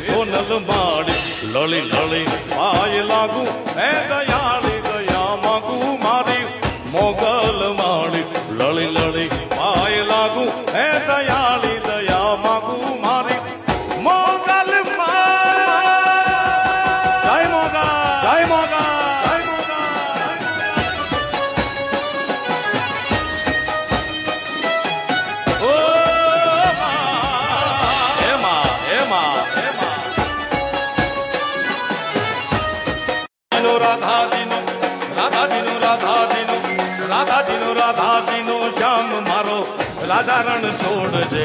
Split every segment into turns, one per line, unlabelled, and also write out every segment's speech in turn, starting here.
સોનલ માળી લળી લળી દીનો રાધા દિનો રાધા દિનો રાધા દિનો રાધા દિનો રાધા દિનો શ્યામ મારો રાધા રણ છોડ છે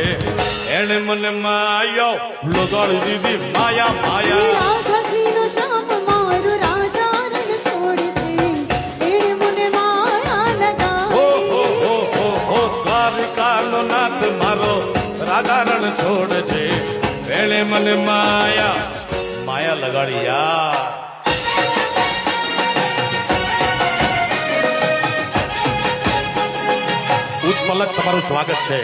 એને મને માયો લગાડી દીધી માયા માયા
મારો રાજા રણ છોડે છે એણે મને માયા
માયા લગાડી હો ઉત્પલક તમારું સ્વાગત છે.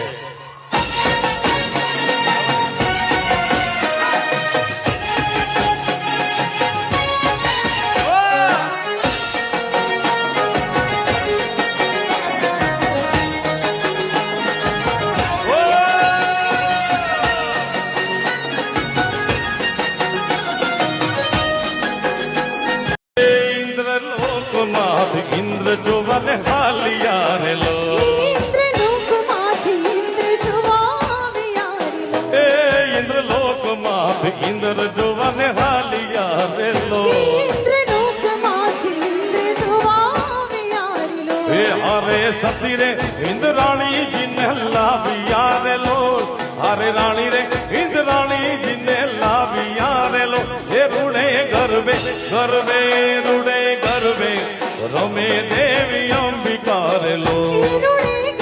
ઇન્દ્ર ઇન્દ્ર જોવને હાલિયા ਸਤੀ ਰੇ ਹਿੰਦ ਰਾਣੀ ਜਿਨੇ ਲਾਵਿਆ ਰੇ ਲੋ ਹਰੇ ਰਾਣੀ ਰੇ ਹਿੰਦ ਰਾਣੀ ਜਿਨੇ
ਲਾਵਿਆ ਰੇ ਲੋ ਇਹ ਰੁਣੇ ਗਰਵੇ
ਗਰਵੇ ਰੁਣੇ ਗਰਵੇ ਰਮੇ ਦੇਵੀ ਅੰਬਿਕਾ ਰੇ ਲੋ ਰੁਣੇ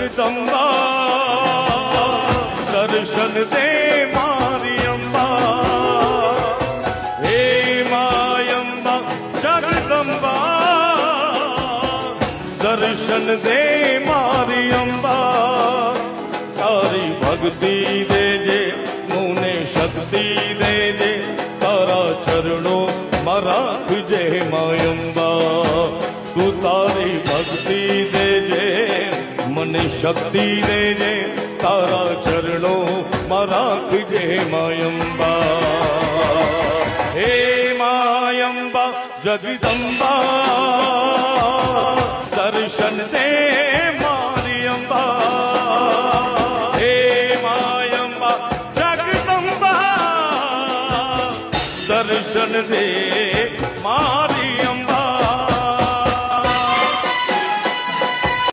જગદંબા દર્શન દે મારી અંબા હે માયંબા જગદંબા દર્શન દે મારી અંબા તારી ભક્તિ દેજે મુને શક્તિ દેજે તારા ચરણો મારા તુજે માયંબા મને શક્તિ દેજે તારા ચરણો મારા તુજે માયંબા હે માયંબા જગદંબા દર્શન દે મારી અંબા હે માયંબા જગદંબા દર્શન દે